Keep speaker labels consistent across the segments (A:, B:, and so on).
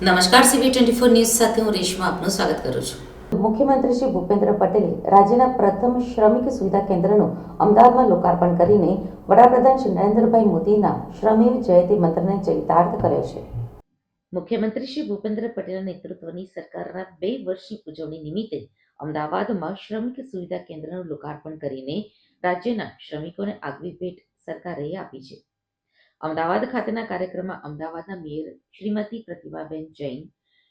A: નમસ્કાર સીવી twenty four news સાથે હું રેશમા આપનું સ્વાગત કરું છું.
B: મુખ્યમંત્રી શ્રી ભૂપેન્દ્ર પટેલે રાજ્યના પ્રથમ શ્રમિક સુવિધા કેન્દ્રનું અમદાવાદમાં લોકાર્પણ કરીને વડાપ્રધાન શ્રી નરેન્દ્રભાઈ મોદીના શ્રમેવ જયતે મંત્રને ચરિતાર્થ કર્યો છે. મુખ્યમંત્રી શ્રી ભૂપેન્દ્ર પટેલના નેતૃત્વની સરકારના બે વર્ષની ઉજવણી નિમિત્તે અમદાવાદમાં શ્રમિક સુવિધા કેન્દ્રનું લોકાર્પણ કરીને રાજ્યના શ્રમિકોને આગવી ભેટ સરકારે આપી છે. અમદાવાદ ખાતેના કાર્યક્રમમાં અમદાવાદના mayor Shrimati Pratibhaben Jain,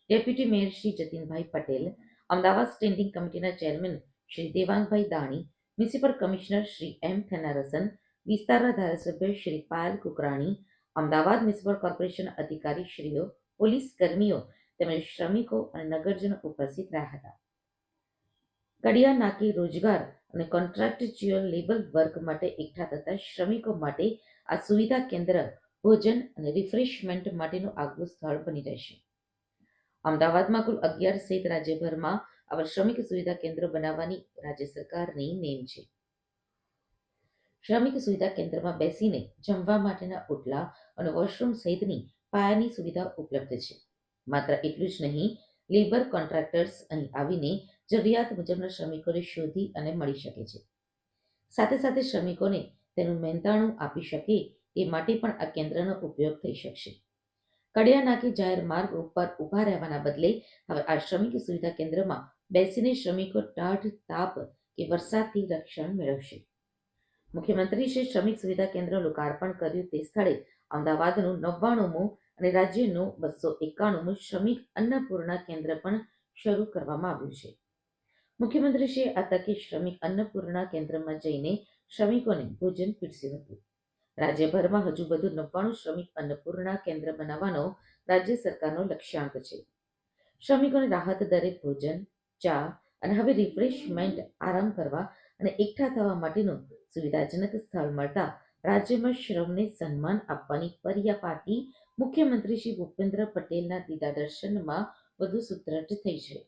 B: deputy mayor Shri Jatinbhai Patel, Ahmedabad standing કમિટીના chairman Shri Devangbhai Dani, municipal commissioner Shri M Thennarasan, વિસ્તારના ધારાસભ્ય શ્રી પાયલ કુકરાણી, અમદાવાદ મ્યુનિસિપલ કોર્પોરેશન અધિકારી શ્રીઓ, પોલીસ કર્મીઓ તેમજ શ્રમિકો અને નગરજનો ઉપસ્થિત રહ્યા હતા. કડિયા નાકી રોજગાર અને કોન્ટ્રાક્ચ્યુઅલ લેબર વર્ક માટે એકઠા થતા શ્રમિકો માટે આ સુવિધા કેન્દ્ર ભોજન અને રિફ્રેશમેન્ટ માટેનું આગવું સ્થળ બની રહેશે. અમદાવાદમાં કુલ અગિયાર સહિત રાજ્યભરમાં આવા શ્રમિક સુવિધા કેન્દ્ર બનાવવાની રાજ્ય સરકારની નેમ છે. શ્રમિક સુવિધા કેન્દ્રમાં બેસીને જમવા માટેના ઓટલા અને વોશરૂમ સહિતની પાયાની સુવિધા ઉપલબ્ધ છે. માત્ર એટલું જ નહીં, લેબર કોન્ટ્રાક્ટર્સ અહીં આવીને જરૂરિયાત મુજબના શ્રમિકોને શોધી અને મળી શકે છે. સાથે સાથે શ્રમિકોને તેનું મહેનતાણું આપી શકે તે માટે પણ આ કેન્દ્રનો ઉપયોગ થઈ શકશે. કડિયા નાકે જાહેર માર્ગ ઉપર ઊભા રહેવાના બદલે હવે આ શ્રમિક સુવિધા કેન્દ્રમાં બેસીને શ્રમિકો ટાઢ તાપ કે વરસાદથી રક્ષણ મેળવશે. મુખ્યમંત્રી શ્રી શ્રમિક સુવિધા કેન્દ્ર લોકાર્પણ કર્યું તે સ્થળે અમદાવાદનું નવ્વાણુંમું અને રાજ્યનું બસો એકાણુંમું શ્રમિક અન્નપૂર્ણા કેન્દ્ર પણ શરૂ કરવામાં આવ્યું છે. મુખ્યમંત્રીશ્રીએ આ તકે શ્રમિક અન્નપૂર્ણા કેન્દ્રમાં જઈને શ્રમિકોને ભોજન પીરસ્યું હતું. રાજ્યભરમાં હજુ વધુ નવ્વાણું શ્રમિક અન્નપૂર્ણા કેન્દ્ર બનાવવાનો રાજ્ય સરકારનો લક્ષ્યાંક છે. શ્રમિકોને રાહત દરે ભોજન, ચા અને હવે રિફ્રેશમેન્ટ આરામ કરવા અને એકઠા થવા માટેનું સુવિધાજનક સ્થળ મળતા રાજ્યમાં શ્રમને સન્માન આપવાની પર્યાપાટી મુખ્યમંત્રી શ્રી ભૂપેન્દ્ર પટેલના દીદા દર્શનમાં વધુ સુદ્રઢ થઈ છે.